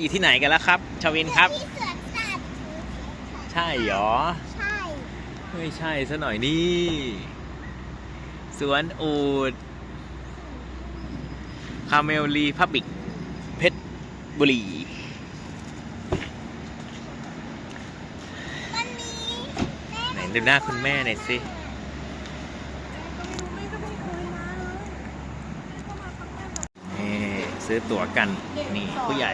อยู่ที่ไหนกันแล้วครับ ชวินครับ ที่สวนสัตว์ใช่เหรอ ใช่ ไม่ใช่ซะหน่อยนี่ สวนอูดคาเมลรีพับบิก เพชรบุรีมันมีแม่ไหนดูหน้าคุณแม่หน่อยสิ นี่ ซื้อตั๋วกันนี่ผู้ใหญ่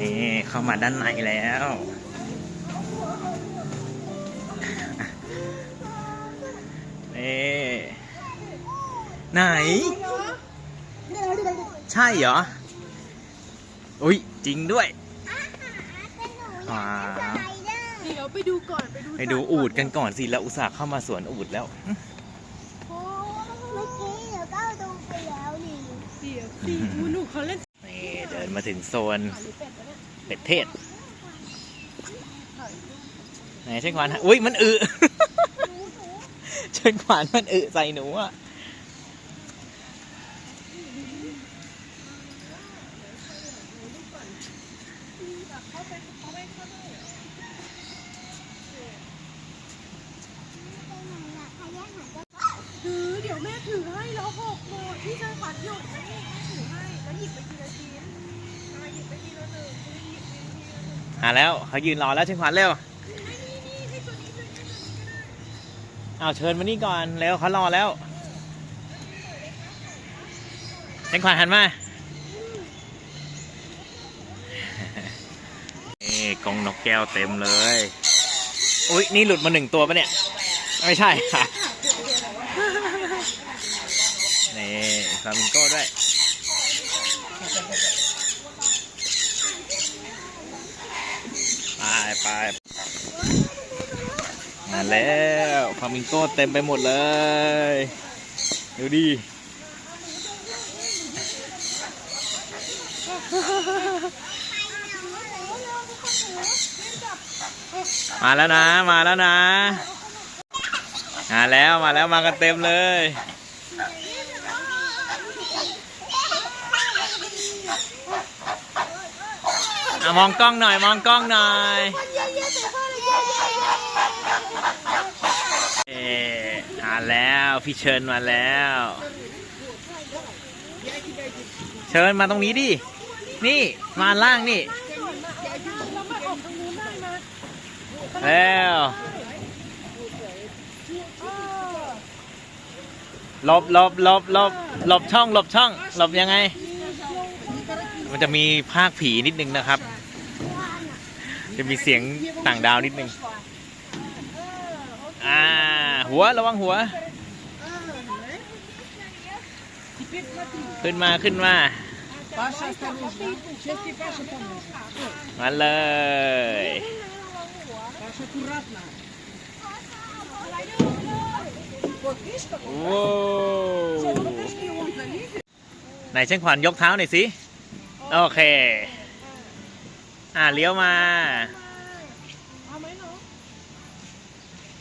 นี่เข้ามาด้านในแล้วนี่ไหน ใช่เหรอ อุ้ยจริงด้วย ว้าเดี๋ยวไปดูก่อนไปดูไปดูอูดกันก่อนสิแล้วอุตส่าห์เข้ามาสวนอูดแล้ว โอ้เมื่อกี้เดี๋ยวก็ดูไปแล้วนี่เดี๋ยวสิมูนูเขาเล่นนี่เดินมาถึงโซนหรือเป็ดปะเนี่ยเป็ดเทศไหนเช่นขวานฮะอุ้ยมันอึเช่นขวานมันอึใส่หนูอะ ดี๋ยวแม่ถือให้แล้วหกโมงที่เธอขวัญหยุดนะนี่แม่ถือให้แล้วหยิบไปทีละชิ้นเอาหยิบไปทีละหนึ่งหยิบไปทีละหนึ่งมาแล้วเขายืนรอแล้วเช่นขวานเร็วเอาวเชิญมานี่ก่อนเร็วเขารอแล้วเช่นขวานหันมานี่กรงนกแก้วเต็มเลย อุ้ยนี่หลุดมาหนึ่งตัวปะเนี่ย ไม่ใช่ค่ะ นี่ ฟลามิงโก้ด้วยไปไปมาแล้วฟลามิงโก้เต็มไปหมดเลย ดูดิมาแล้วนะ มาแล้วนะ มาแล้วมาแล้วมากันเต็มเลย อะมองกล้องหน่อย มองกล้องหน่อยเอ๊ะมาแล้วพี่เชิญมาแล้ว เชิญมาตรงนี้ดิ นี่มาล่างนี่แล้วมาออกตรงนู้นได้มาแล้วหลบหลบหลบหลบหลบช่องหลบช่องหลบยังไง มันจะมีภาคผีนิดนึงนะครับ จะมีเสียงต่างดาวนิดนึงอ่าหัวระวังหัว ขึ้นมาขึ้นมามาเลยโว้ไหนเช่นขวัญยกเท้าหน่อยสิ โอเค อ่าเลี้ยวมา เอาไหมเนาะ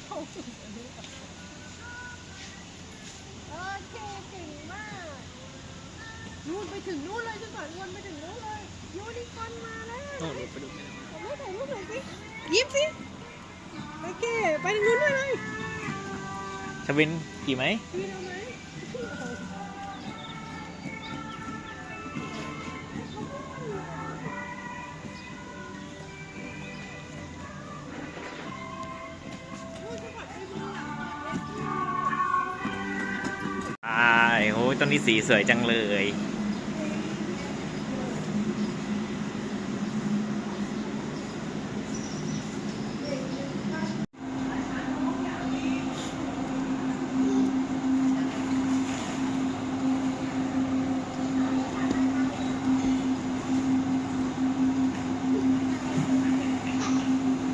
เขาสุดโอเคถึงมากนู่นไปถึงนู่นเลยจนกว่าวนไปถึงนู่นเลยยูนิคอร์นมาแล้วโน่นไปดูถ่ายรูปถ่ายรูปหน่อยสิยิ้มสิโอเคไปทางนู้นเลยเลยชวินกี่ไหมพี่เอาไหม โอ้ยต้นนี้สีสวยจังเลย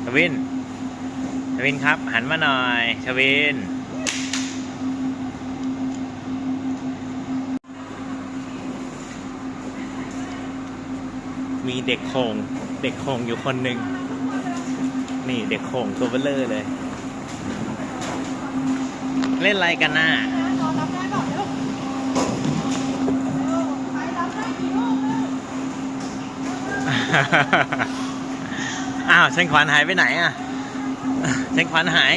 ชวิน ชวินครับ หันมาหน่อย ชวิน เด็กโคงเด็กโคงอยู่คนหนึ่งนี่เด็กโข่งตัวเบลเลอร์เลย เล่นอะไรกันน่ะนอนรับได้เปล่าเร็วเออใครรับได้กี่ลูกเร็วอ้าวเชนขวัญหายไปไหนอะเชนขวัญหาย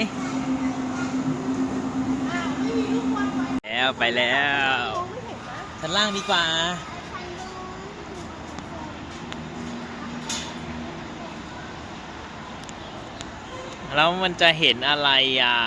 อะไม่มีลูกบอลไหมแล้วไปแล้วมองไม่เห็นนะชั้นล่างดีกว่า แล้วมันจะเห็นอะไรอะ